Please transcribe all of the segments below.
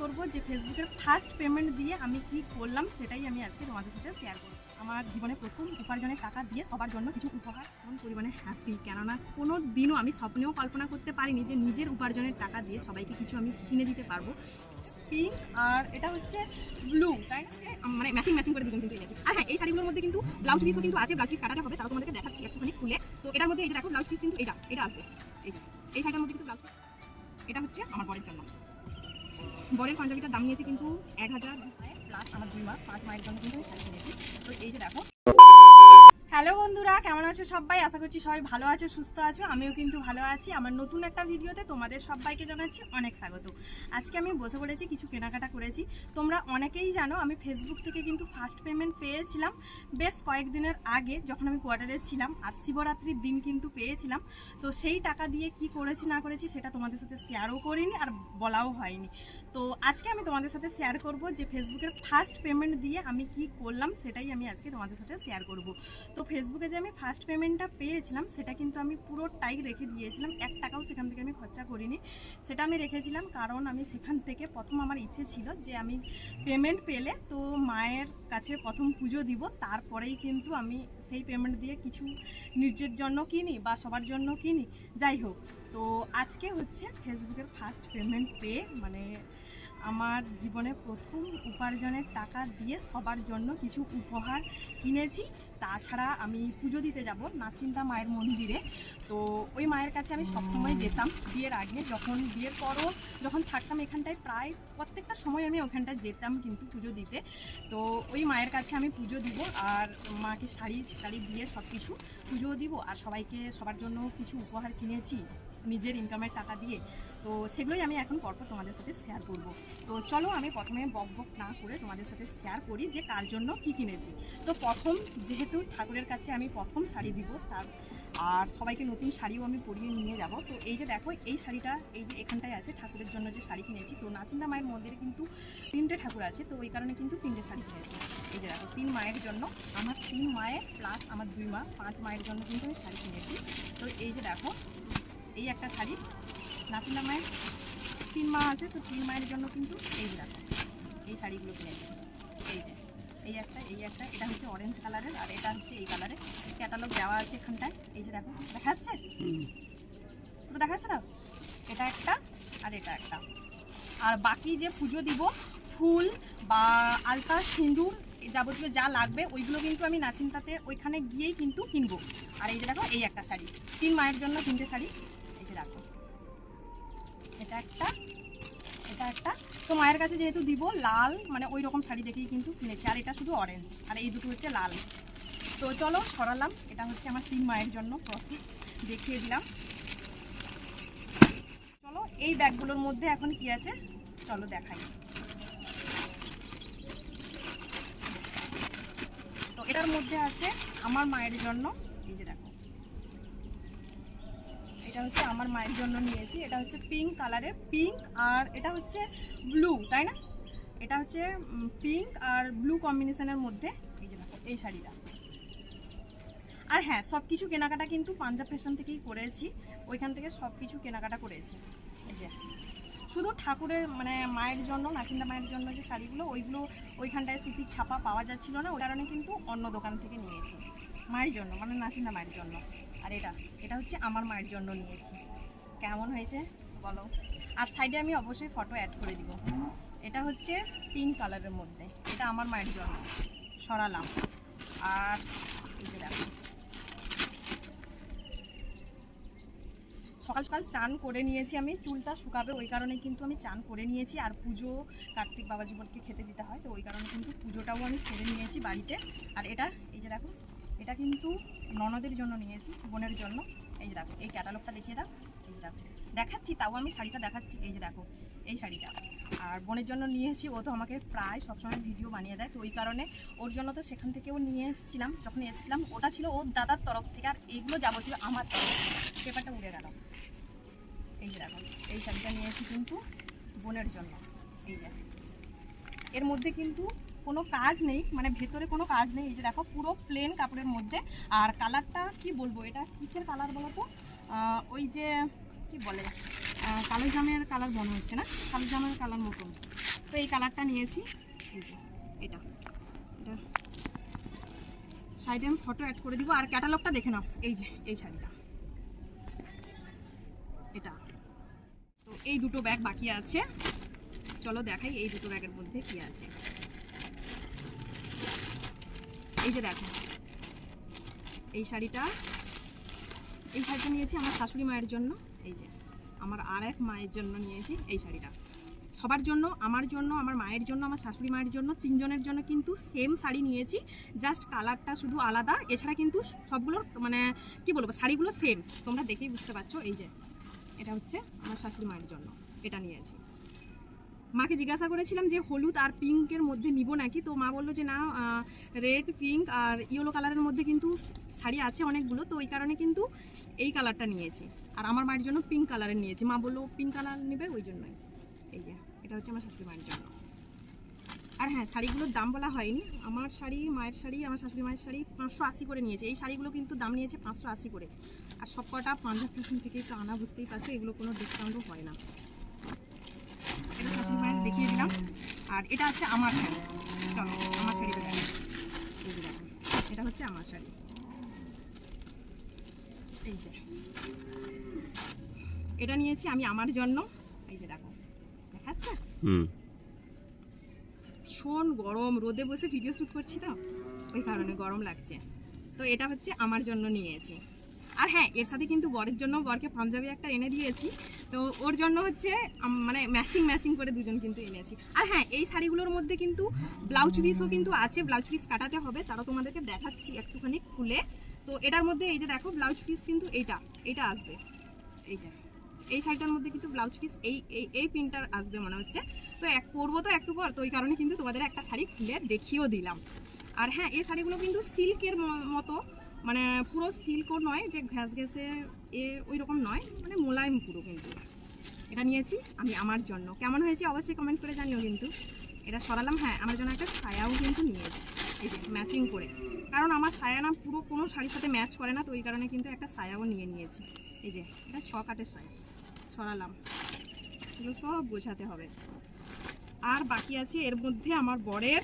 করব যে ফেসবুকের ফার্স্ট পেমেন্ট দিয়ে আমি কি করলাম সেটাই আমি আজকে তোমাদের সাথে শেয়ার করব। আমার জীবনে প্রথম উপার্জনের টাকা দিয়ে সবার জন্য কিছু উপহার। কোন পরিমাণে হ্যাপি কেননা কোনো দিনও আমি স্বপ্নেও কল্পনা করতে পারিনি যে নিজের উপার্জনের টাকা দিয়ে সবাইকে কিছু আমি কিনে দিতে পারব। পিঙ্ক আর এটা হচ্ছে ব্লু তাই মানে ম্যাচিং ম্যাচিং করে দুজন কিন্তু আর হ্যাঁ এই শাড়িগুলোর মধ্যে কিন্তু ব্লাউজ পিসও কিন্তু আছে ব্লাউজ পিস কাটাতে হবে তাও তোমাদেরকে দেখাচ্ছি একটুখানি খুলে। তো এটার মধ্যে এই দেখো ব্লাউজ পিস কিন্তু এটা এটা আসবে এই এই শাড়িটার মধ্যে কিন্তু ব্লাউজ এটা হচ্ছে আমার বরের জন্য বরের পাঞ্জাবিটার দাম নিয়েছে কিন্তু এক হাজার, প্লাস আমার দুই মাস পাঁচ মায়ের জন্য কিন্তু শাড়ি তো এই যে দেখো হ্যালো বন্ধুরা, কেমন আছো সবাই? আশা করছি সবাই ভালো আছো, সুস্থ আছো। আমিও কিন্তু ভালো আছি। আমার নতুন একটা ভিডিওতে তোমাদের সবাইকে জানাচ্ছি অনেক স্বাগত। আজকে আমি বসে পড়েছি, কিছু কেনাকাটা করেছি। তোমরা অনেকেই জানো, আমি ফেসবুক থেকে কিন্তু ফার্স্ট পেমেন্ট পেয়েছিলাম বেশ কয়েকদিনের আগে, যখন আমি কোয়ার্টারে ছিলাম, আর শিবরাত্রির দিন কিন্তু পেয়েছিলাম। তো সেই টাকা দিয়ে কি করেছি, না করেছি, সেটা তোমাদের সাথে শেয়ারও করিনি, আর বলাও হয়নি। তো আজকে আমি তোমাদের সাথে শেয়ার করব যে ফেসবুকের ফার্স্ট পেমেন্ট দিয়ে আমি কি করলাম, সেটাই আমি আজকে তোমাদের সাথে শেয়ার করব। তো ফেসবুকে যে আমি ফার্স্ট পেমেন্টটা পেয়েছিলাম, সেটা কিন্তু আমি পুরোটাই রেখে দিয়েছিলাম। এক টাকাও সেখান থেকে আমি খরচা করিনি। সেটা আমি রেখেছিলাম কারণ আমি সেখান থেকে প্রথম আমার ইচ্ছে ছিল যে আমি পেমেন্ট পেলে তো মায়ের কাছে প্রথম পুজো দিব। তারপরেই কিন্তু আমি সেই পেমেন্ট দিয়ে কিছু নিজের জন্য কিনি বা সবার জন্য কিনি। যাই হোক, তো আজকে হচ্ছে ফেসবুকের ফার্স্ট পেমেন্ট পেয়ে মানে আমার জীবনে প্রথম উপার্জনের টাকা দিয়ে সবার জন্য কিছু উপহার কিনেছি। তাছাড়া আমি পুজো দিতে যাব নাচিন্দা মায়ের মন্দিরে। তো ওই মায়ের কাছে আমি সবসময় যেতাম বিয়ের আগে। যখন বিয়ের পরও যখন থাকতাম এখানটায় প্রায় প্রত্যেকটা সময় আমি ওখানটায় যেতাম কিন্তু পুজো দিতে। তো ওই মায়ের কাছে আমি পুজো দিব আর মাকে শাড়ি টাড়ি দিয়ে সব কিছু পুজো দিব। আর সবাইকে সবার জন্য কিছু উপহার কিনেছি। নিজের ইনকামের টাকা দিয়ে। তো সেগুলোই আমি এখন পরপর তোমাদের সাথে শেয়ার করব। তো চলো আমি প্রথমে বক বক না করে তোমাদের সাথে শেয়ার করি যে কার জন্য কি কিনেছি। তো প্রথম যেহেতু ঠাকুরের কাছে আমি প্রথম শাড়ি দিব, তার আর সবাইকে নতুন শাড়িও আমি পরিয়ে নিয়ে যাব। তো এই যে দেখো, এই শাড়িটা, এই যে এখানটায় আছে ঠাকুরের জন্য যে শাড়ি কিনেছি, তো নাচিন্দা মায়ের মন্দিরে কিন্তু তিনটে ঠাকুর আছে, তো ওই কারণে কিন্তু তিনটে শাড়ি কিনেছি। এই যে দেখো, তিন মায়ের জন্য, আমার তিন মায়ের প্লাস আমার দুই মা, পাঁচ মায়ের জন্য কিন্তু আমি শাড়ি কিনেছি। তো এই যে দেখো এই একটা শাড়ি। নাচিন্দা মায়ের তিন মা আছে তো তিন মায়ের জন্য কিন্তু এই দেখো এই শাড়িগুলো কিনেছি এই যে এই একটা এই একটা এটা হচ্ছে অরেঞ্জ কালারের আর এটা হচ্ছে এই কালারের ক্যাটালগ দেওয়া আছে এখানটায়। এই যে দেখো দেখা যাচ্ছে পুরো দেখা যাচ্ছে তো? এটা একটা আর এটা একটা। আর বাকি যে পুজো দিব ফুল বা আলতা সিঁদুর যাবতীয় যা লাগবে ওইগুলো কিন্তু আমি নাচিনতাতে ওইখানে গিয়েই কিন্তু কিনবো। আর এই যে দেখো এই একটা শাড়ি। তিন মায়ের জন্য তিনটে শাড়ি। দেখো এটা একটা এটা একটা। তো মায়ের কাছে যেহেতু দিব লাল মানে ওই রকম শাড়ি দেখেই কিন্তু কিনেছি। আর এটা শুধু অরেঞ্জ আর এই দুটো হচ্ছে লাল। তো চলো সরালাম। এটা হচ্ছে আমার তিন মায়ের জন্য দেখিয়ে দিলাম। চলো, এই ব্যাগগুলোর মধ্যে এখন কি আছে? চলো দেখাই। তো এটার মধ্যে আছে আমার মায়ের জন্য, এই যে দেখো। এটা হচ্ছে আমার মায়ের জন্য নিয়েছি। এটা হচ্ছে পিঙ্ক কালারের পিঙ্ক আর এটা হচ্ছে ব্লু তাই না? এটা হচ্ছে পিঙ্ক আর ব্লু কম্বিনেশনের মধ্যে এই যে এই শাড়িটা। আর হ্যাঁ সব কিছু কেনাকাটা কিন্তু পাঞ্জাব ফ্যাশন থেকেই করেছি। ওইখান থেকে সব কিছু কেনাকাটা করেছি। যে, শুধু ঠাকুরের মানে মায়ের জন্য, নাসিন্দা মায়ের জন্য যে শাড়িগুলো, ওইগুলো ওইখানটায় সুতির ছাপা পাওয়া যাচ্ছিল না। ওই কারণে কিন্তু অন্য দোকান থেকে নিয়েছি। মায়ের জন্য মানে নাসিন্দা মায়ের জন্য। আর এটা এটা হচ্ছে আমার মায়ের জন্য নিয়েছি। কেমন হয়েছে? বলো। আর সাইডে আমি অবশ্যই ফটো অ্যাড করে দিব। এটা হচ্ছে পিঙ্ক কালারের মধ্যে। এটা আমার মায়ের জন্য। সরালাম। আর সকাল সকাল চান করে নিয়েছি আমি। চুলটা শুকাবে ওই কারণে কিন্তু আমি চান করে নিয়েছি। আর পুজো, কার্তিক বাবা জীবনকে খেতে দিতে হয়, তো ওই কারণে কিন্তু পুজোটাও আমি সেরে নিয়েছি বাড়িতে। আর এটা, এই যে দেখো এটা কিন্তু ননদের জন্য নিয়েছি, বোনের জন্য। এই যে দেখো, এই ক্যাটালগটা দেখিয়ে দাও। এই যে দেখো, দেখাচ্ছি তাও আমি শাড়িটা দেখাচ্ছি। এই যে দেখো, এই শাড়িটা। আর বোনের জন্য নিয়েছি, ও তো আমাকে প্রায় সবসময় ভিডিও বানিয়ে দেয়, তো ওই কারণে ওর জন্য তো সেখান থেকেও নিয়ে এসেছিলাম। যখন এসেছিলাম, ওটা ছিল ওর দাদার তরফ থেকে, আর এইগুলো যাবতীয় আমার তরফ পেপারটা উড়ে গেল। এই যে দেখো, এই শাড়িটা নিয়েছি কিন্তু বোনের জন্য। এই যে, এর মধ্যে কিন্তু কোনো কাজ নেই মানে ভেতরে কোনো কাজ নেই। এই যে দেখো, পুরো প্লেন কাপড়ের মধ্যে। আর কালারটা কি বলব এটা? কিসের কালার বলো তো? ওই যে, কি বলে? কালো জামের কালার মনে হচ্ছে না? কালো জামের কালার মতন এই কালারটা নিয়েছি। এটা। এটা। সাইডে আমি ফটো অ্যাড করে দিব। আর ক্যাটালগটা দেখে নাও। এই যে, এই শাড়িটা। এটা। তো এই দুটো ব্যাগ বাকি আছে। চলো দেখাই এই দুটো ব্যাগের মধ্যে কি আছে। এই যে দেখো এই শাড়িটা এই শাড়িটা নিয়েছি আমার শাশুড়ি মায়ের জন্য। এই যে, আমার আর এক মায়ের জন্য নিয়েছি এই শাড়িটা। সবার জন্য, আমার জন্য, আমার মায়ের জন্য, আমার শাশুড়ি মায়ের জন্য, তিনজনের জন্য কিন্তু সেম শাড়ি নিয়েছি। জাস্ট কালারটা শুধু আলাদা। এছাড়া কিন্তু সবগুলোর মানে কি বলব, শাড়িগুলো সেম তোমরা দেখেই বুঝতে পারছ। এই যে, এটা হচ্ছে আমার শাশুড়ি মায়ের জন্য। এটা নিয়েছি। মাকে জিজ্ঞাসা করেছিলাম যে হলুদ আর পিঙ্কের মধ্যে নিব নাকি? তো মা বলল যে না রেড পিঙ্ক আর ইয়েলো কালারের মধ্যে কিন্তু শাড়ি আছে অনেকগুলো, তো ওই কারণে কিন্তু এই কালারটা নিয়েছি। আর আমার মায়ের জন্য পিঙ্ক কালারের নিয়েছি। মা বলল পিঙ্ক কালার নেবে? ওই জন্যই। এই যে, এটা হচ্ছে আমার শাশুড়ি মায়ের জন্য। আর হ্যাঁ শাড়িগুলোর দাম বলা হয়নি। আমার শাড়ি, মায়ের শাড়ি, আমার শাশুড়ি মায়ের শাড়ি পাঁচশো আশি করে নিয়েছে। এই শাড়িগুলো কিন্তু দাম নিয়েছে পাঁচশো আশি করে। আর সব কটা পাঞ্জাব ফ্যাশন থেকেই তো আনা, বুঝতেই পারছ, এগুলো কোনো ডিসকাউন্টও হয় না। দেখিয়ে দিলাম। আর এটা আছে আমার শাড়ি। চলো আমার শাড়িটা দেখো এটা হচ্ছে আমার শাড়ি। এই যে। এটা নিয়েছি আমি আমার জন্য। এই যে দেখো দেখাচ্ছে? হুম। ভীষণ গরম। রোদে বসে ভিডিও শ্যুট করছি তো? ওই কারণে গরম লাগছে। তো এটা হচ্ছে আমার জন্য নিয়েছি। আর হ্যাঁ এর সাথে কিন্তু বরের জন্য বরকে পাঞ্জাবি একটা এনে দিয়েছি। তো ওর জন্য হচ্ছে মানে ম্যাচিং ম্যাচিং করে দুজন কিন্তু এনেছি। আর হ্যাঁ এই শাড়িগুলোর মধ্যে কিন্তু ব্লাউজ পিসও কিন্তু আছে। ব্লাউজ পিস কাটাতে হবে, তারা তোমাদেরকে দেখাচ্ছি একটুখানি খুলে। তো এটার মধ্যে এই যে দেখো ব্লাউজ পিস কিন্তু এইটা এইটা আসবে। এই যে, এই শাড়িটার মধ্যে কিন্তু ব্লাউজ পিস এই এই এই পিনটার আসবে মনে হচ্ছে। তো এক করব তো একটু পর, তো ওই কারণে কিন্তু তোমাদের একটা শাড়ি খুলে দেখিয়েও দিলাম। আর হ্যাঁ এই শাড়িগুলো কিন্তু সিল্কের মতো মানে পুরো সিল্কও নয়, যে ঘ্যাস ঘ্যাসে এ ওই রকম নয় মানে মোলায়েম পুরো কিন্তু। এটা নিয়েছি আমি আমার জন্য। কেমন হয়েছে অবশ্যই কমেন্ট করে জানিও কিন্তু। এটা সরালাম হ্যাঁ আমার জন্য একটা সায়াও কিন্তু নিয়েছি। এই যে ম্যাচিং করে। কারণ আমার সায়া না পুরো কোনো শাড়ির সাথে ম্যাচ করে না, তো ওই কারণে কিন্তু একটা সায়াও নিয়ে নিয়েছি। এই যে, এটা ছ কাটের সায়া সরালাম। এগুলো সব বোঝাতে হবে। আর বাকি আছে এর মধ্যে আমার বরের,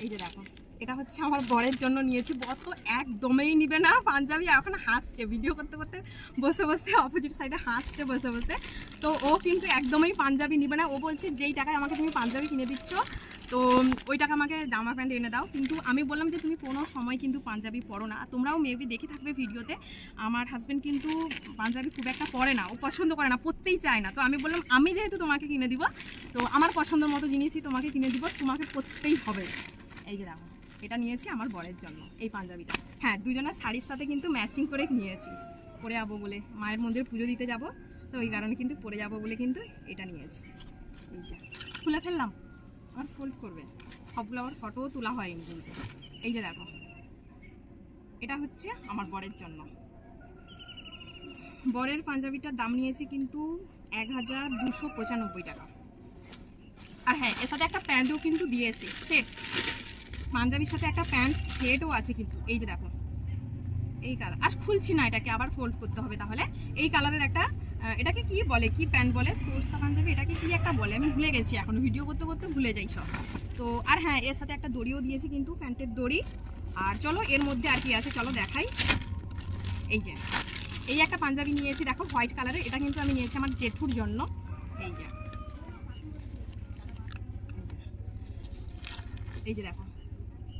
এই যে দেখো এটা হচ্ছে আমার বরের জন্য নিয়েছি। বর তো একদমই নিবে না, পাঞ্জাবি এখন হাসছে ভিডিও করতে করতে বসে বসে অপোজিট সাইডে হাসছে, বসে বসে। তো ও কিন্তু একদমই পাঞ্জাবি নিবে না। ও বলছে, যেই টাকায় আমাকে তুমি পাঞ্জাবি কিনে দিচ্ছ, তো ওই টাকা আমাকে জামা প্যান্ট এনে দাও। কিন্তু আমি বললাম যে, তুমি কোনো সময় কিন্তু পাঞ্জাবি পরো না। তোমরাও মেবি দেখে থাকবে ভিডিওতে আমার হাজব্যান্ড কিন্তু পাঞ্জাবি খুব একটা পরে না। ও পছন্দ করে না, পরতেই চায় না। তো আমি বললাম, আমি যেহেতু তোমাকে কিনে দিব, তো আমার পছন্দের মতো জিনিসই তোমাকে কিনে দিব, তোমাকে পরতেই হবে। এই যে দেখো। এটা নিয়েছি আমার বরের জন্য, এই পাঞ্জাবিটা। হ্যাঁ দুজনের শাড়ির সাথে কিন্তু ম্যাচিং করে নিয়েছি। পরে যাব বলে, মায়ের মন্দির পুজো দিতে যাব, তো ওই কারণে কিন্তু পরে যাব বলে কিন্তু এটা নিয়েছি। এই যে, খুলে ফেললাম আর ফোল্ড করবে। সবগুলো আবার ফটোও তোলা হয়নি কিন্তু। এই যে দেখো, এটা হচ্ছে আমার বরের জন্য। বরের পাঞ্জাবিটার দাম নিয়েছে কিন্তু এক হাজার দুশো পঁচানব্বই টাকা। আর হ্যাঁ এর সাথে একটা প্যান্টও কিন্তু দিয়েছে সেট পাঞ্জাবির সাথে একটা প্যান্ট সেটও আছে কিন্তু, এই যে দেখো। এই কালার আর খুলছি না এটাকে, আবার ফোল্ড করতে হবে তাহলে। এই কালারের একটা এটাকে কি বলে? কি প্যান্ট বলে? তোস্তা পাঞ্জাবি, এটাকে কি একটা বলে? আমি ভুলে গেছি এখন, ভিডিও করতে করতে ভুলে যাই সব। তো, আর হ্যাঁ এর সাথে একটা দড়িও দিয়েছি কিন্তু, প্যান্টের দড়ি। আর চলো, এর মধ্যে আর কি আছে, চলো দেখাই। এই যে, এই একটা পাঞ্জাবি নিয়েছি, দেখো হোয়াইট কালারের এটা কিন্তু আমি নিয়েছি আমার জেঠুর জন্য। এই যে এই যে দেখো।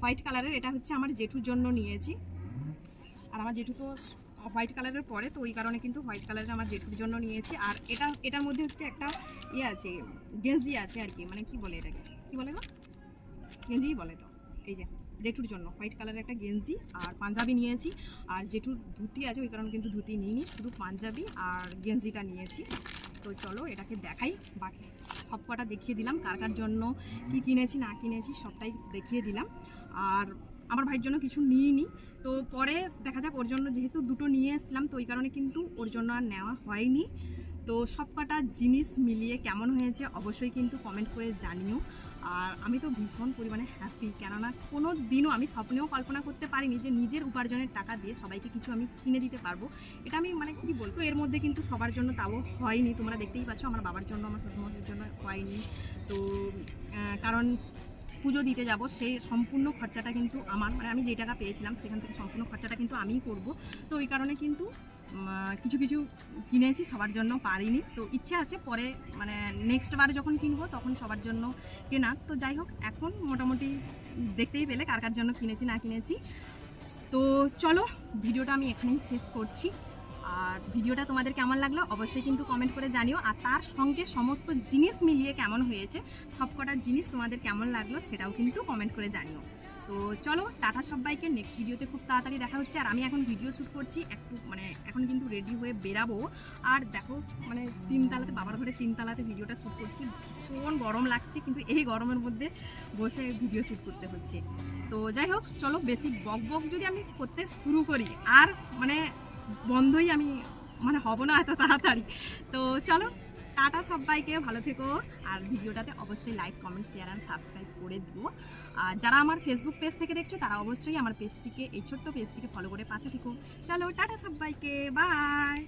হোয়াইট কালারের, এটা হচ্ছে আমার জেঠুর জন্য নিয়েছি। আর আমার জেঠু তো হোয়াইট কালারের পরে, তো ওই কারণে কিন্তু হোয়াইট কালারের আমার জেঠুর জন্য নিয়েছি। আর এটা, এটার মধ্যে হচ্ছে একটা ইয়ে আছে, গেঞ্জি আছে আর কি মানে কি বলে এটাকে? কি বলে গো? গেঞ্জিই বলে তো, এই যে। জেঠুর জন্য। হোয়াইট কালারের একটা গেঞ্জি আর পাঞ্জাবি নিয়েছি। আর জেঠুর ধুতি আছে, ওই কারণে কিন্তু ধুতি নিইনি, শুধু পাঞ্জাবি আর গেঞ্জিটা নিয়েছি। তো চলো এটাকে দেখাই বাকি। সব কটা দেখিয়ে দিলাম, কার কার জন্য কি কিনেছি, না কিনেছি, সবটাই দেখিয়ে দিলাম। আর আমার ভাইয়ের জন্য কিছু নিইনি। তো পরে দেখা যাক, ওর জন্য যেহেতু দুটো নিয়ে এসেছিলাম, তো ওই কারণে কিন্তু ওর জন্য আর নেওয়া হয়নি। তো সব কটা জিনিস মিলিয়ে কেমন হয়েছে, অবশ্যই কিন্তু কমেন্ট করে জানিও। আর আমি তো ভীষণ পরিমাণে হ্যাপি কেননা কোনো দিনও আমি স্বপ্নেও কল্পনা করতে পারিনি যে নিজের উপার্জনের টাকা দিয়ে সবাইকে কিছু আমি কিনে দিতে পারব। এটা আমি মানে কি বলব, এর মধ্যে কিন্তু সবার জন্য তাও হয়নি। তোমরা দেখতেই পাচ্ছ আমার বাবার জন্য, আমার শ্বশুরমশাইয়ের জন্য হয়নি। তো কারণ পুজো দিতে যাব সেই সম্পূর্ণ খরচাটা কিন্তু আমার মানে আমি যে টাকা পেয়েছিলাম সেখান থেকে সম্পূর্ণ খরচাটা কিন্তু আমিই করব। তো ওই কারণে কিন্তু কিছু কিছু কিনেছি, সবার জন্য পারিনি। তো ইচ্ছে আছে পরে মানে নেক্সট বার যখন কিনবো তখন সবার জন্য কেনা। তো যাই হোক, এখন মোটামুটি দেখতেই পেলে কার কার জন্য কিনেছি, না কিনেছি। তো চলো, ভিডিওটা আমি এখানেই শেষ করছি। আর ভিডিওটা তোমাদের কেমন লাগল অবশ্যই কিন্তু কমেন্ট করে জানিও। আর তার সঙ্গে সমস্ত জিনিস মিলিয়ে কেমন হয়েছে সব কটার জিনিস তোমাদের কেমন লাগল সেটাও কিন্তু কমেন্ট করে জানিও। তো চলো, টাটা সবাইকে। নেক্সট ভিডিওতে খুব তাড়াতাড়ি দেখা হচ্ছে। আর আমি এখন ভিডিও শ্যুট করছি। একটু মানে এখন কিন্তু রেডি হয়ে বেরাবো। আর দেখো মানে তিনতলাতে, বাবার ঘরে তিনতলাতে ভিডিওটা শ্যুট করছি। ভীষণ গরম লাগছে, কিন্তু এই গরমের মধ্যে বসে ভিডিও শ্যুট করতে হচ্ছে। তো যাই হোক, চলো, বেশি বক বক যদি আমি করতে শুরু করি, আর মানে বন্ধই আমি মানে হব না এত তাড়াতাড়ি। তো চলো টাটা সবাইকে, ভালো থেকো। আর ভিডিওটাতে অবশ্যই like comment share and subscribe করে দিব আর যারা আমার ফেসবুক পেজ থেকে দেখছ, তারা অবশ্যই আমার পেজটিকে এই ছোট্ট পেজটিকে ফলো করে পাশে থেকো। চলো, টাটা সবাইকে বাই